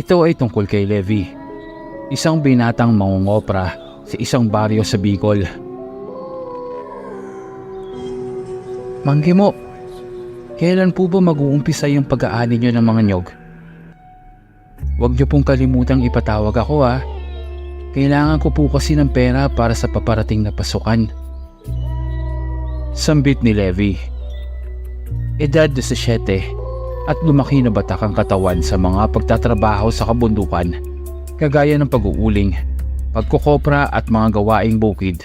Ito ay tungkol kay Levi, isang binatang mangungopra sa isang baryo sa Bicol. Manggimo, kailan po ba mag-uumpisa yung pag-aani nyo ng mga nyog? Huwag niyo pong kalimutang ipatawag ako ha. Kailangan ko po kasi ng pera para sa paparating na pasukan. Sambit ni Levi. Edad 17 at lumaki na batak ang katawan sa mga pagtatrabaho sa kabundukan kagaya ng pag-uuling, pagkukopra at mga gawaing bukid.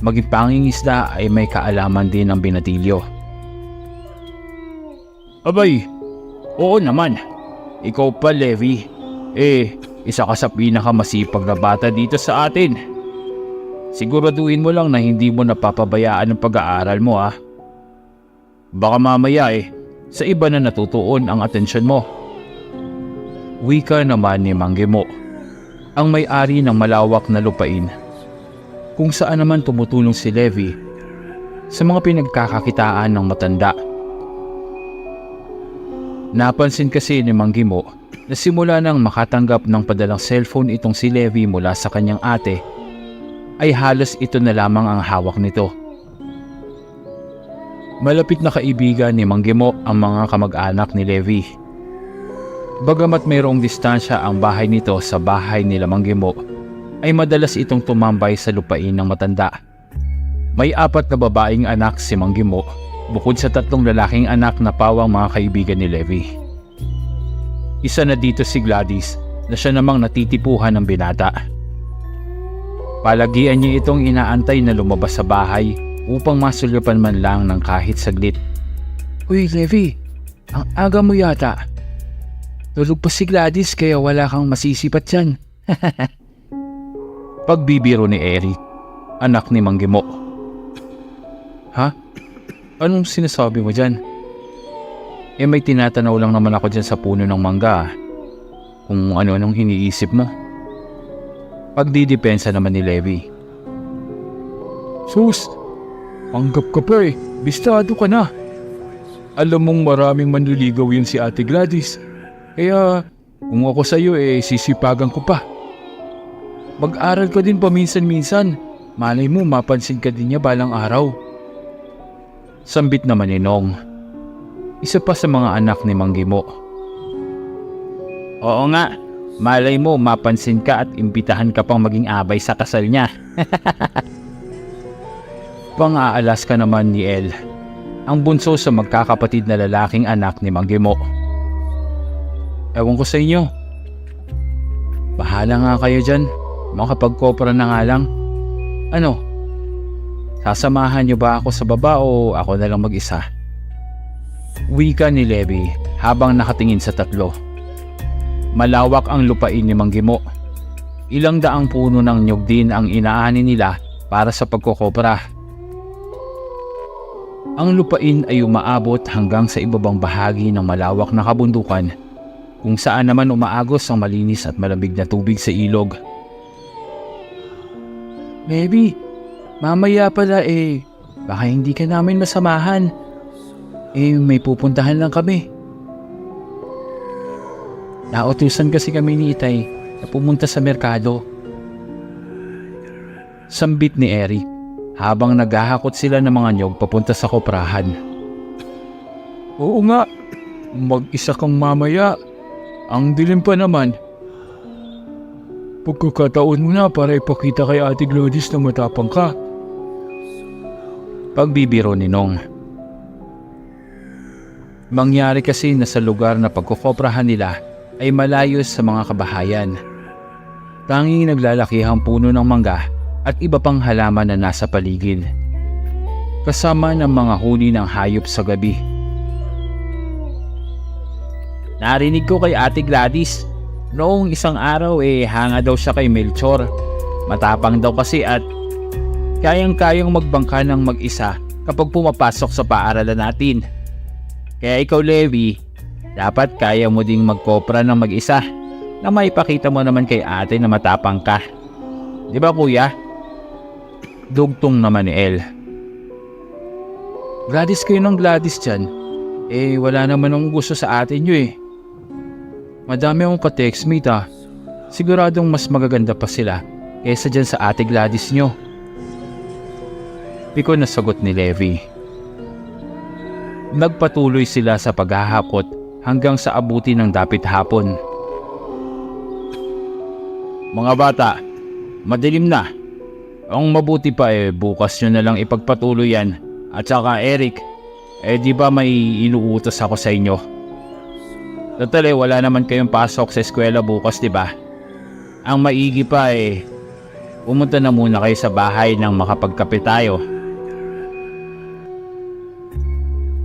Maging pangingisda ay may kaalaman din ng binatilyo. Abay, oo naman. Ikaw pa, Levi. Eh, isa ka sa pinakamasipag na bata dito sa atin. Siguraduhin mo lang na hindi mo napapabayaan ang pag-aaral mo ah. Baka mamaya eh, sa iba na natutuon ang atensyon mo. Wika naman ni Manggimo, ang may-ari ng malawak na lupain. Kung saan naman tumutulong si Levi sa mga pinagkakakitaan ng matanda. Napansin kasi ni Manggimo na simula nang makatanggap ng padalang cellphone itong si Levi mula sa kanyang ate, ay halos ito na lamang ang hawak nito. Malapit na kaibigan ni Manggimo ang mga kamag-anak ni Levi. Bagamat mayroong distansya ang bahay nito sa bahay nila Manggimo, ay madalas itong tumambay sa lupain ng matanda. May apat na babaeng anak si Manggimo bukod sa tatlong lalaking anak na pawang mga kaibigan ni Levi. Isa na dito si Gladys na siya namang natitipuhan ng binata. Palagian niya itong inaantay na lumabas sa bahay upang masulyapan man lang ng kahit saglit. Uy Levi, ang aga mo yata. Tulog pa si Gladys kaya wala kang masisipat dyan. Pagbibiro ni Eric, anak ni Manggimo. Ha? Anong sinasabi mo dyan? Eh may tinatanaw lang naman ako dyan sa puno ng mangga. Kung ano-anong iniisip mo. Pagdidepensa naman ni Levi. Sus, panggap ka pa eh. Bistado ka na. Alam mong maraming manliligaw yun si Ate Gladys. Kaya kung ako sa'yo eh sisipagan ko pa. Mag-aral ka din paminsan-minsan. Malay mo mapansin ka din niya balang araw. Sambit naman ni Nong. Isa pa sa mga anak ni Manggimo. Oo nga, malay mo mapansin ka at imbitahan ka pang maging abay sa kasal niya. Pang-aalas ka naman ni El, ang bunso sa magkakapatid na lalaking anak ni Manggimo. Ewan ko sa inyo. Bahala nga kayo dyan, makapagkopra na nga lang. Ano, sasamahan niyo ba ako sa baba o ako na lang mag-isa? Wika ni Levi habang nakatingin sa tatlo. Malawak ang lupain ni Manggimo. Ilang daang puno ng nyug din ang inaani nila para sa pagkokopra. Ang lupain ay umaabot hanggang sa ibabang bahagi ng malawak na kabundukan kung saan naman umaagos ang malinis at malamig na tubig sa ilog. Baby, mamaya pala eh, baka hindi ka namin masamahan. Eh, may pupuntahan lang kami. Nautusan kasi kami ni Itay na pumunta sa merkado. Sambit ni Eric habang naghahakot sila ng mga nyog papunta sa koprahan. Oo nga, mag-isa kang mamaya. Ang dilim pa naman. Pagkakataon mo na para ipakita kay Ate Gladys na matapang ka. Pagbibiro ni Nong. Mangyari kasi na sa lugar na pagkukoprahan nila ay malayo sa mga kabahayan. Tanging naglalakihang puno ng mangga at iba pang halaman na nasa paligid. Kasama ng mga huni ng hayop sa gabi. Narinig ko kay Ate Gladys. Noong isang araw eh hanga daw siya kay Melchor. Matapang daw kasi at kayang-kayang magbangka ng mag-isa kapag pumapasok sa paaralan natin. Kaya ikaw Levi, dapat kaya mo ding magkopra ng mag-isa na maipakita mo naman kay ate na matapang ka. Di ba kuya? Dugtong naman ni El. Gladys kayo ng Gladys dyan. Eh wala naman ang gusto sa atin nyo eh. Madami akong ka-textmate ah. Siguradong mas magaganda pa sila kaysa dyan sa ate Gladys nyo. Piko na sagot ni Levi. Nagpatuloy sila sa paghahakot hanggang sa abuti ng dapit hapon. Mga bata, madilim na. Ang mabuti pa eh bukas nyo na lang ipagpatuloy yan. At saka Eric, eh di ba may inuutos ako sa inyo? Total wala naman kayong pasok sa eskwela bukas, di ba? Ang maigi pa eh, pumunta na muna kayo sa bahay nang makapagkape tayo.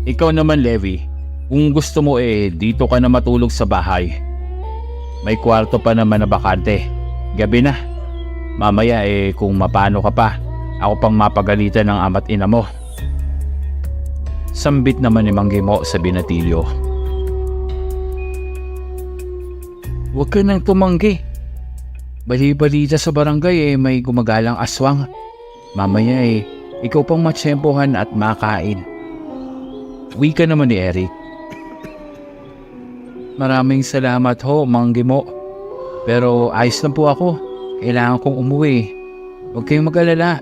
Ikaw naman, Levi, kung gusto mo eh, dito ka na matulog sa bahay. May kwarto pa naman na bakante. Gabi na. Mamaya eh, kung mapano ka pa, ako pang mapagalitan ng ama't ina mo. Sambit naman ni Manggimo sa binatilyo. Huwag ka nang tumanggi. Bali-balita sa barangay eh may gumagalang aswang. Mamaya eh, ikaw pang matsyempohan at makain. Wika naman ni Eric. Maraming salamat ho, Manggimo. Pero ayos lang po ako. Kailangan kong umuwi. Huwag kayong mag-alala.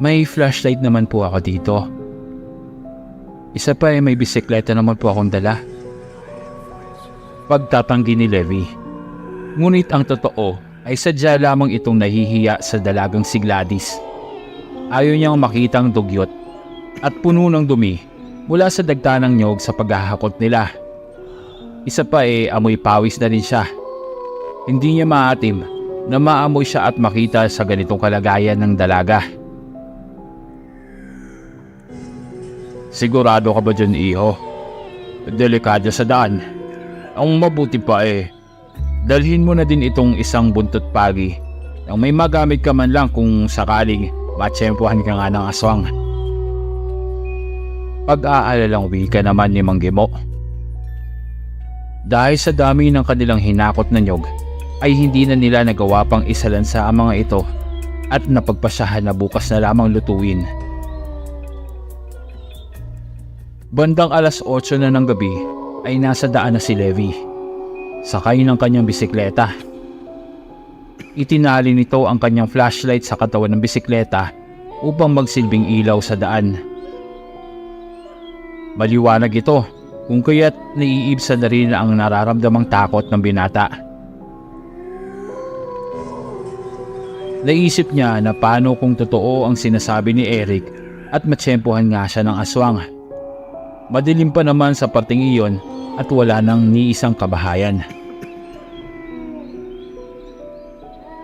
May flashlight naman po ako dito. Isa pa eh may bisikleta naman po akong dala. Pagtatanggi ni Levi. Ngunit ang totoo ay sadya lamang itong nahihiya sa dalagang si Gladys. Ayaw niyang makitang dugyot at puno ng dumi mula sa dagtanang nyog sa paghahakot nila. Isa pa eh amoy pawis na rin siya. Hindi niya maatim na maamoy siya at makita sa ganitong kalagayan ng dalaga. Sigurado ka ba dyan, iho? Delikado sa daan. Ang mabuti pa eh, dalhin mo na din itong isang buntot pagi nang may magamit ka man lang kung sakaling matsyempohan ka nga ng aswang. Pag-aalalang wika naman ni Manggimo. Dahil sa dami ng kanilang hinakot na nyog, ay hindi na nila nagawa pang isalansa ang mga ito at napagpasyahan na bukas na lamang lutuin. Bandang alas 8 na ng gabi ay nasa daan na si Levi. Sakay ng kanyang bisikleta. Itinali nito ang kanyang flashlight sa katawan ng bisikleta upang magsilbing ilaw sa daan. Maliwanag ito kung kaya't naiibsa na rin ang nararamdamang takot ng binata. Naisip niya na paano kung totoo ang sinasabi ni Eric at matsyempohan nga siya ng aswang. Madilim pa naman sa parting iyon at wala nang ni isang kabahayan.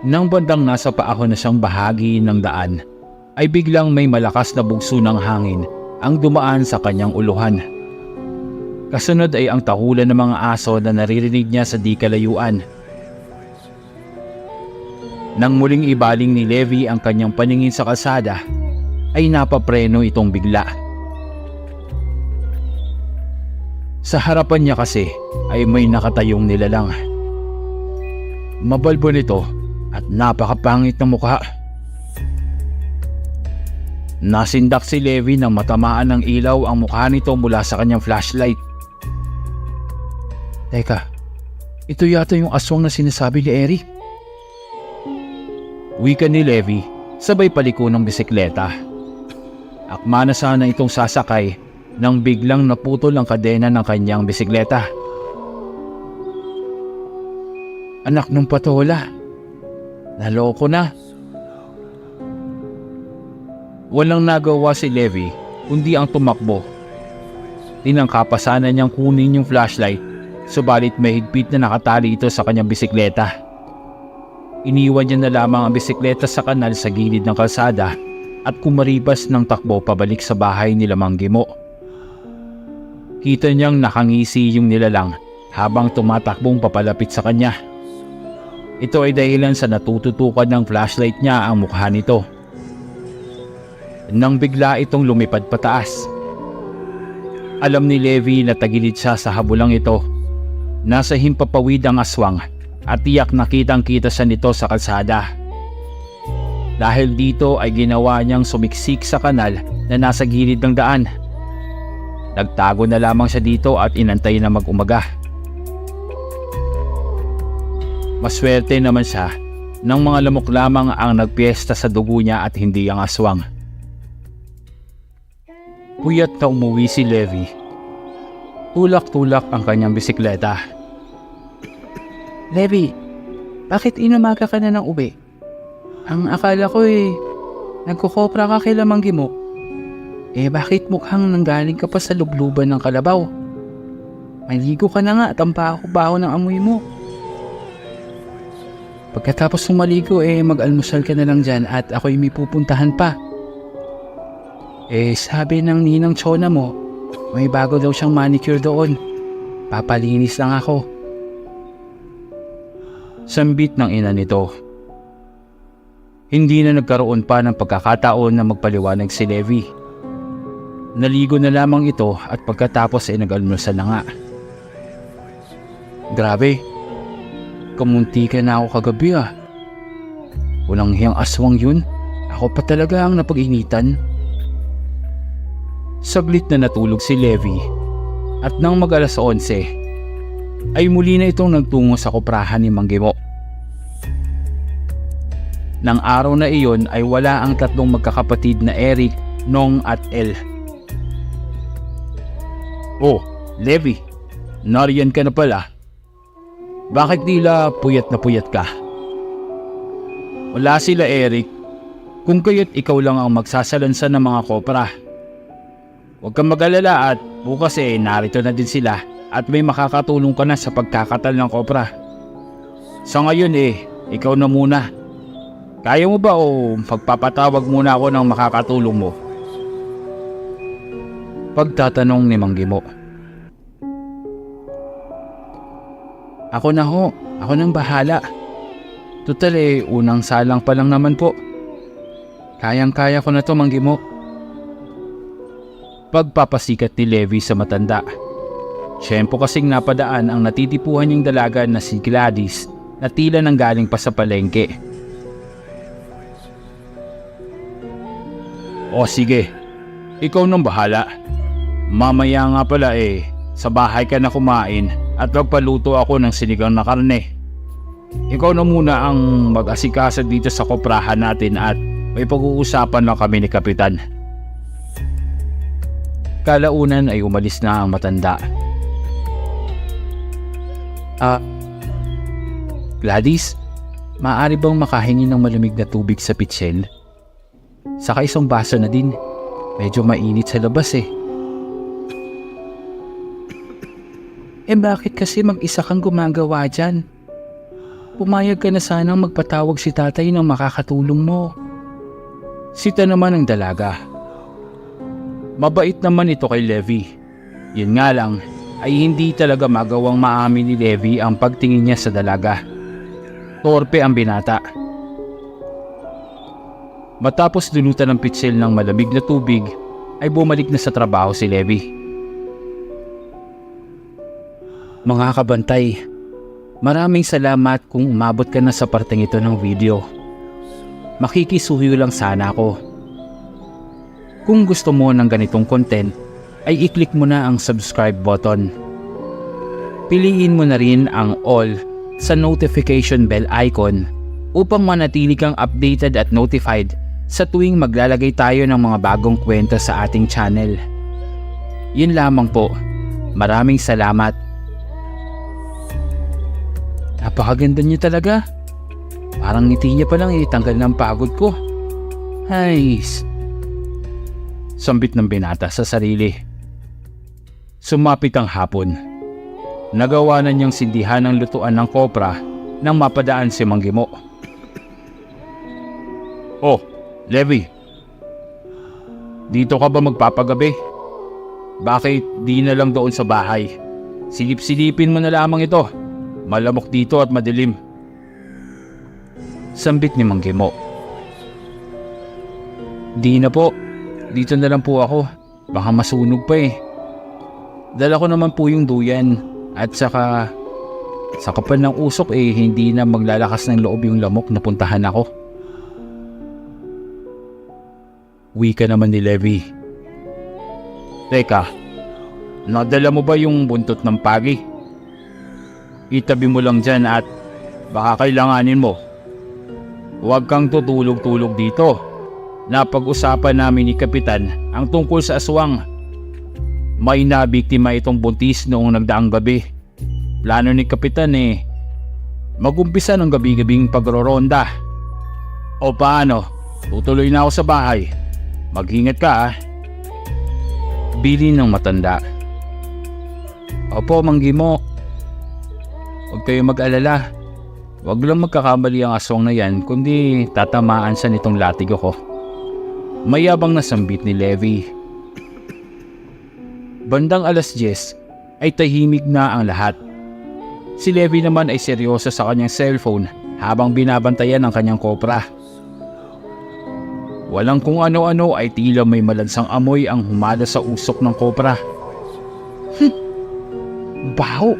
Nang bandang nasa paahon na siyang bahagi ng daan, ay biglang may malakas na bugso ng hangin ang dumaan sa kanyang uluhan. Kasunod ay ang tahulan ng mga aso na naririnig niya sa di kalayuan. Nang muling ibaling ni Levi ang kanyang paningin sa kalsada, ay napapreno itong bigla. Sa harapan niya kasi ay may nakatayong nilalang. Mabalbo nito at napakapangit ng mukha. Nasindak si Levi nang matamaan ng ilaw ang mukha nito mula sa kanyang flashlight. Teka, ito yata yung aswang na sinasabi ni Eric. Wika ni Levi, sabay paliko ng bisikleta. Akma na sana itong sasakay nang biglang naputol ang kadena ng kanyang bisikleta. Anak ng patola, naloko na. Walang nagawa si Levi kundi ang tumakbo. Tinangkapasanan niyang kunin yung flashlight subalit may higpit na nakatali ito sa kanyang bisikleta. Iniwan niya na lamang ang bisikleta sa kanal sa gilid ng kalsada at kumaribas ng takbo pabalik sa bahay nila Manggimo. Kita niyang nakangisi yung nilalang habang tumatakbong papalapit sa kanya. Ito ay dahilan sa natututukan ng flashlight niya ang mukha nito. Nang bigla itong lumipad pataas. Alam ni Levi na tagilid siya sa habulang ito. Nasa himpapawid ang aswang at tiyak nakitang kita siya nito sa kalsada. Dahil dito ay ginawa niyang sumiksik sa kanal na nasa gilid ng daan. Nagtago na lamang siya dito at inantay na mag-umaga. maswerte naman siya nang mga lamok lamang ang nagpiesta sa dugo niya at hindi ang aswang. Puyat na umuwi si Levi. Tulak-tulak ang kanyang bisikleta. Levi, bakit inumaga ka na ng uwi? Ang akala ko eh, nagkukopra ka kay Lamanggi mo. Eh bakit mukhang nanggaling ka pa sa lubluban ng kalabaw? Maligo ka na nga at ang baho-baho ng amoy mo. Pagkatapos ng maligo eh mag-almusal ka na lang dyan at ako'y may pupuntahan pa. Eh sabi ng ninang Chona mo, may bago daw siyang manicure doon. Papalinis lang ako. Sambit ng ina nito. Hindi na nagkaroon pa ng pagkakataon na magpaliwanag si Levi. Naligo na lamang ito at pagkatapos ay nag-almusal na nga. Grabe, kamunti ka na ako kagabi ah. Walang hiyang aswang yun. Ako pa talaga ang napag-initan. Saglit na natulog si Levi at nang mag alas 11 ay muli na itong nagtungo sa koprahan ni Manggimo. Nang araw na iyon ay wala ang tatlong magkakapatid na Eric, Nong at El. Oh, Levi, nariyan ka na pala. Bakit nila puyat na puyat ka? Wala sila Eric, kung kaya't ikaw lang ang magsasalansan ng mga kopra. Huwag kang mag-alala at bukas eh narito na din sila at may makakatulong ka na sa pagkakatal ng kopra. Sa ngayon eh, ikaw na muna. Kaya mo ba o pagpapatawag muna ako ng makakatulong mo? Pagtatanong ni Manggimo. Ako na ho, ako nang bahala. Total eh, unang salang pa lang naman po. Kayang-kaya ko na to, Manggi mo. Pagpapasikat ni Levi sa matanda. Tiyempo kasing napadaan ang natitipuhan niyang dalaga na si Gladys na tila nang galing pa sa palengke. O sige, ikaw nang bahala. Mamaya nga pala eh, sa bahay ka na kumain at magpaluto ako ng sinigang na karne. Ikaw na muna ang mag-asikasa dito sa koprahan natin at may pag-uusapan lang kami ni Kapitan. Kalaunan ay umalis na ang matanda. Ah, Gladys, maaari bang makahingi ng malamig na tubig sa pitsil? Saka isang baso na din. Medyo mainit sa labas eh. Eh bakit kasi mag-isa kang gumagawa dyan? Pumayag ka na sanang magpatawag si tatay ng makakatulong mo. Sita naman ang dalaga. Mabait naman ito kay Levi. Yun nga lang, ay hindi talaga magawang maamin ni Levi ang pagtingin niya sa dalaga. Torpe ang binata. Matapos dulutan ng pitsil ng malamig na tubig, ay bumalik na sa trabaho si Levi. Mga kabantay, maraming salamat kung umabot ka na sa parteng ito ng video. Makikisuyo lang sana ako. Kung gusto mo ng ganitong content, ay i-click mo na ang subscribe button. Piliin mo na rin ang all sa notification bell icon upang manatili kang updated at notified sa tuwing maglalagay tayo ng mga bagong kwento sa ating channel. Yun lamang po. Maraming salamat. Napakaganda niya talaga. Parang ngiti niya pa lang itanggal ng pagod ko. Ay, Sambit ng binata sa sarili. Sumapit ang hapon. Nagawa na niyang sindihan ng lutuan ng kopra nang mapadaan si Manggimo. Oh, Levi. Dito ka ba magpapagabi? Bakit di na lang doon sa bahay? Silip-silipin mo na lamang ito. Malamok dito at madilim. Sambit ni Manggimo. di na po. Dito na lang po ako. Baka masunog pa eh. Dala ko naman po yung duyan. At saka, sa kapal ng usok eh, hindi na maglalakas ng loob yung lamok na puntahan ako. Wika naman ni Levi. Teka, nadala mo ba yung buntot ng pagi? Itabi mo lang dyan at baka kailanganin mo. Huwag kang tutulog-tulog dito. Napag-usapan namin ni Kapitan ang tungkol sa aswang. May nabiktima itong buntis noong nagdaang gabi. Plano ni Kapitan eh, magumpisa ng gabi-gabing pagroronda. O paano? Tutuloy na ako sa bahay. Maghingat ka ah. Bili ng matanda. Opo, Manggimo. Huwag kayo mag-alala. Huwag lang magkakamali ang aswang na yan, kundi tatamaan siya nitong latigo ko. Mayabang na sambit ni Levi. Bandang alas 10 ay tahimik na ang lahat. Si Levi naman ay seryoso sa kanyang cellphone habang binabantayan ang kanyang kopra. Walang kung ano-ano ay tila may malansang amoy ang humada sa usok ng kopra. Hmm, baho!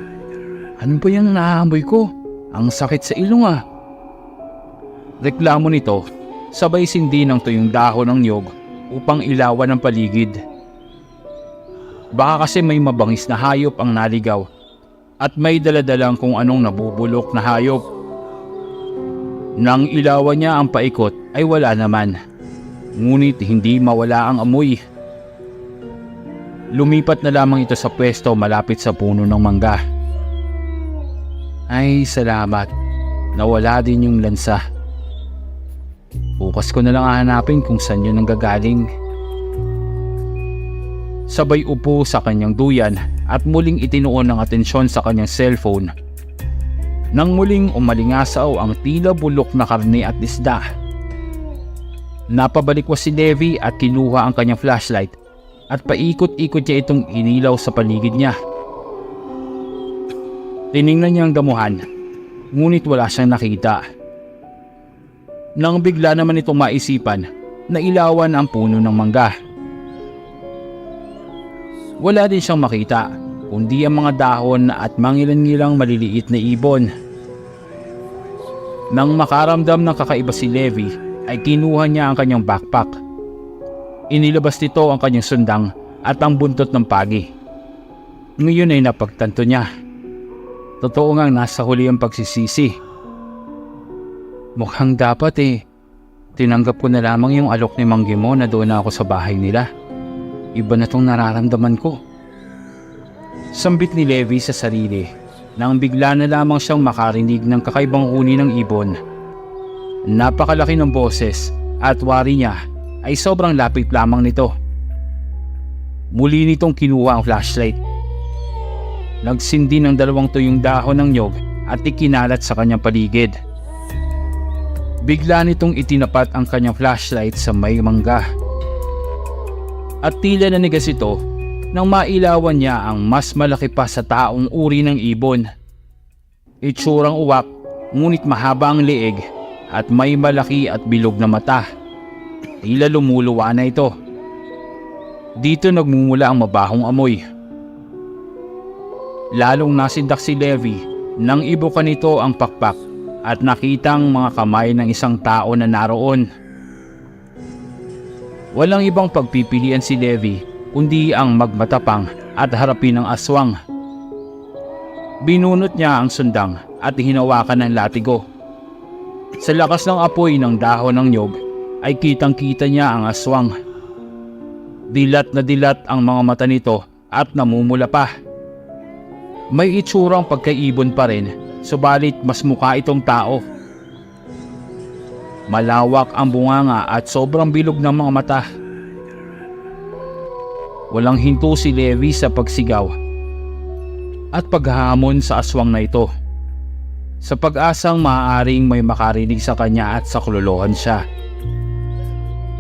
Ano ba yung naamoy ko? Ang sakit sa ilong ah. Reklamo nito, sabay sindi ng tuyong dahon ng niyog upang ilawan ang paligid. Baka kasi may mabangis na hayop ang naligaw at may daladalang kung anong nabubulok na hayop. Nang ilawan niya ang paikot ay wala naman. Ngunit hindi mawala ang amoy. Lumipat na lamang ito sa pwesto malapit sa puno ng mangga. Ay, salamat. Nawala din yung lansa. Bukas ko na lang hahanapin kung saan yun nanggagaling. Sabay upo sa kanyang duyan at muling itinuon ng atensyon sa kanyang cellphone. Nang muling umalingasaw ang tila bulok na karne at isda. Napabalik si Levi at kinuha ang kanyang flashlight at paikot-ikot niya itong inilaw sa paligid niya. Tiningnan niya ang damuhan, ngunit wala siyang nakita. Nang bigla naman itong maisipan na ilawan ang puno ng mangga. Wala din siyang makita, kundi ang mga dahon at mangilan-ngilang maliliit na ibon. Nang makaramdam ng kakaiba si Levi, ay kinuha niya ang kanyang backpack. Inilabas nito ang kanyang sundang at ang buntot ng pagi. Ngayon ay napagtanto niya. Totoo ngang nasa huli ang pagsisisi. Mukhang dapat eh. Tinanggap ko na lamang yung alok ni Manggimo na doon na ako sa bahay nila. Iba na tong nararamdaman ko. Sambit ni Levi sa sarili nang bigla na lamang siyang makarinig ng kakaibang huni ng ibon. Napakalaki ng boses at wari niya ay sobrang lapit lamang nito. Muli nitong kinuha ang flashlight. Nagsindi ng dalawang tuyong dahon ng nyog at ikinalat sa kanyang paligid. Bigla nitong itinapat ang kanyang flashlight sa may mangga. At tila nanigas ito nang mailawan niya ang mas malaki pa sa taong uri ng ibon. Itsurang uwak ngunit mahaba ang leeg at may malaki at bilog na mata. Tila lumuluwa na ito. Dito nagmumula ang mabahong amoy. Lalong nasindak si Levi nang ibuka nito ang pakpak at nakitang mga kamay ng isang tao na naroon. Walang ibang pagpipilian si Levi kundi ang magmatapang at harapin ang aswang. Binunot niya ang sundang at hinawakan ng latigo. Sa lakas ng apoy ng dahon ng nyog ay kitang kita niya ang aswang. Dilat na dilat ang mga mata nito at namumula pa. May itsurang pagkaibon pa rin subalit mas mukha itong tao. Malawak ang bunganga at sobrang bilog ng mga mata. Walang hinto si Levi sa pagsigaw at paghahamon sa aswang na ito. Sa pag-asang maaaring may makarinig sa kanya at sa kululuhan siya.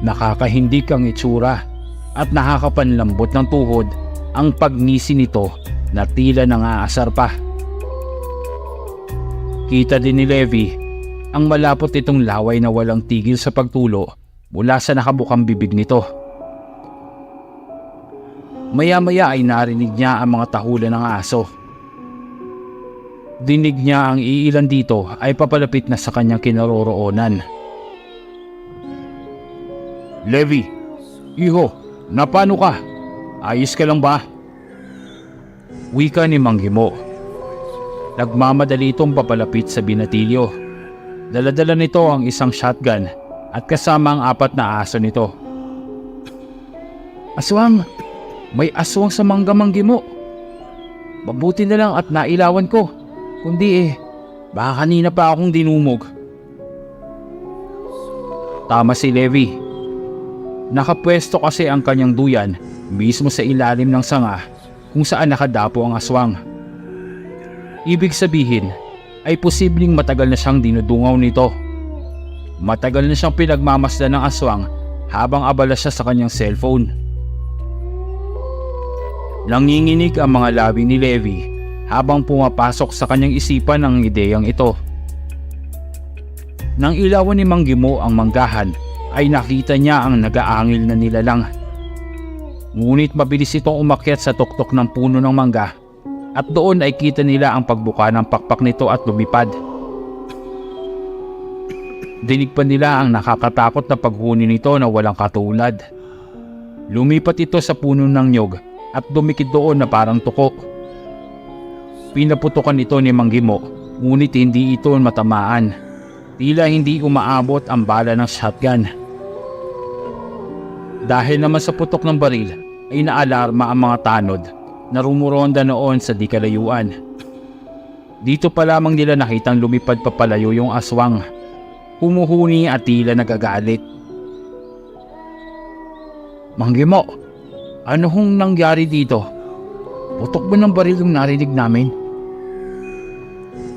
Nakakahindik ang itsura at nakakapanlambot ng tuhod ang pagnisi nito na tila nangaasar pa. Kita din ni Levi ang malapot itong laway na walang tigil sa pagtulo mula sa nakabukang bibig nito. Maya-maya ay narinig niya ang mga tahulan ng aso. Dinig niya ang iilan dito ay papalapit na sa kanyang kinaroroonan. Levi, iho, napano ka? Ayos ka lang ba? Wika ni Manggimo. Nagmamadali itong papalapit sa binatilyo. Daladala nito ang isang shotgun at kasama ang apat na aso nito. Aswang! May aswang sa manggamanggi mo! Mabuti na lang at nailawan ko. Kundi eh, baka kanina pa akong dinumog. Tama si Levi. Nakapwesto kasi ang kanyang duyan mismo sa ilalim ng sanga kung saan nakadapo ang aswang. Ibig sabihin ay posibleng matagal na siyang dinudungaw nito. Matagal na siyang pinagmamasdan ng aswang habang abala siya sa kanyang cellphone. Nanginginig ang mga labi ni Levi habang pumapasok sa kanyang isipan ang ideyang ito. Nang ilawan ni Manggimo ang manggahan ay nakita niya ang nagaangil na nilalang. Ngunit mabilis itong umakyat sa tuktok ng puno ng mangga at doon ay kita nila ang pagbuka ng pakpak nito at lumipad. Dinig pa nila ang nakakatakot na paghuni nito na walang katulad. Lumipat ito sa puno ng nyog at dumikit doon na parang tuko. Pinaputukan ito ni Manggimo ngunit hindi ito matamaan. Tila hindi umaabot ang bala ng shotgun. Dahil naman sa putok ng baril ay naalarma ang mga tanod na rumuronda noon sa di kalayuan. Dito pa lamang nila nakitang lumipad papalayo yung aswang. Humuhuni at tila nagagalit. Manggimo, ano hong nangyari dito? Putok ba ng baril yung narinig namin?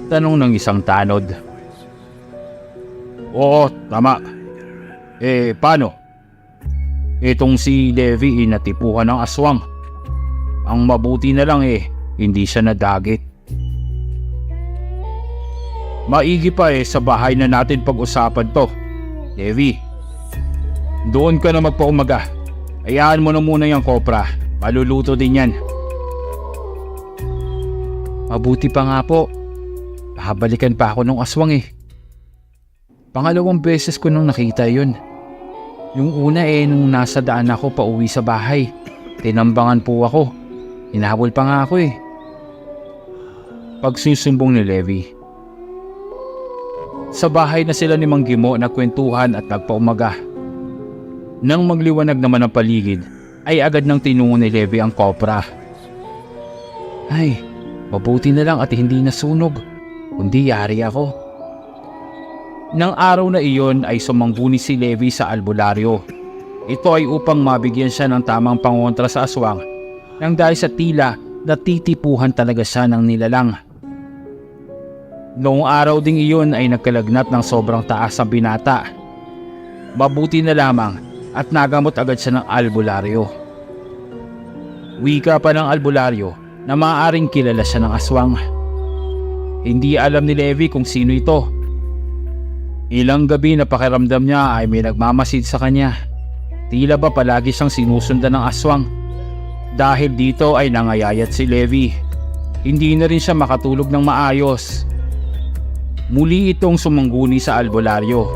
Tanong ng isang tanod. Oo, tama. Eh, paano? Itong si Levi inatipuhan ng aswang. Ang mabuti na lang eh, hindi siya nadagit. Maigi pa eh sa bahay na natin pag-usapan to. Levi, doon ka na magpaumaga. Hayaan mo na muna yung kopra. Maluluto din yan. Mabuti pa nga po. Babalikan pa ako ng aswang eh. Pangalawang beses ko nung nakita yun. Yung una eh nung nasa daan ako pa uwi sa bahay. Tinambangan po ako. Inahabol pa nga ako eh. Pagsusumbong ni Levi. Sa bahay na sila ni Mang Gimo nagkwentuhan at nagpaumaga. Nang magliwanag naman ang paligid, ay agad nang tinungo ni Levi ang kopra. Ay, mabuti na lang at hindi nasunog, kundi yari ako. Nang araw na iyon ay sumangguni si Levi sa albularyo. Ito ay upang mabigyan siya ng tamang pangontra sa aswang nang dahil sa tila natitipuhan talaga siya ng nilalang. Noong araw ding iyon ay nagkalagnat ng sobrang taas ang binata. Mabuti na lamang at nagamot agad siya ng albularyo. Wika pa ng albularyo na maaaring kilala siya ng aswang. Hindi alam ni Levi kung sino ito. Ilang gabi na pakiramdam niya ay may nagmamasid sa kanya. Tila ba palagi siyang sinusundan ng aswang. Dahil dito ay nangayayat si Levi. Hindi na rin siya makatulog ng maayos. Muli itong sumangguni sa albularyo.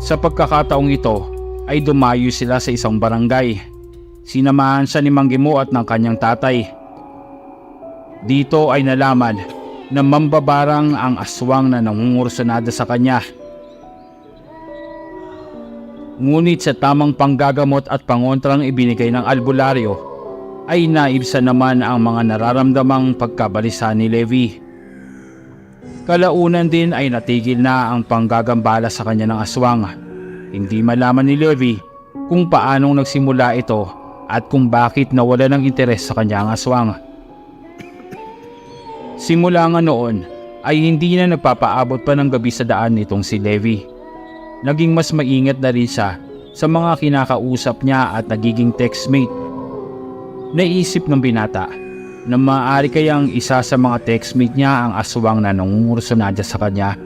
Sa pagkakataong ito ay dumayo sila sa isang barangay. Sinamahan siya ni Manggimo at ng kanyang tatay. Dito ay nalaman na mambabarang ang aswang na nangungursunada sa kanya. Ngunit sa tamang panggagamot at pangontrang ibinigay ng albularyo ay naibsa naman ang mga nararamdamang pagkabalisa ni Levi. Kalaunan din ay natigil na ang panggagambala sa kanya ng aswang. Hindi malaman ni Levi kung paanong nagsimula ito at kung bakit nawala ng interes sa kanya ang aswang. Simula nga noon ay hindi na nagpapaabot pa ng gabi sa daan nitong si Levi. Naging mas maingat na rin siya sa mga kinakausap niya at nagiging textmate. Naisip ng binata na maaari kayang isa sa mga textmate niya ang aswang na nangungursunadya sa kanya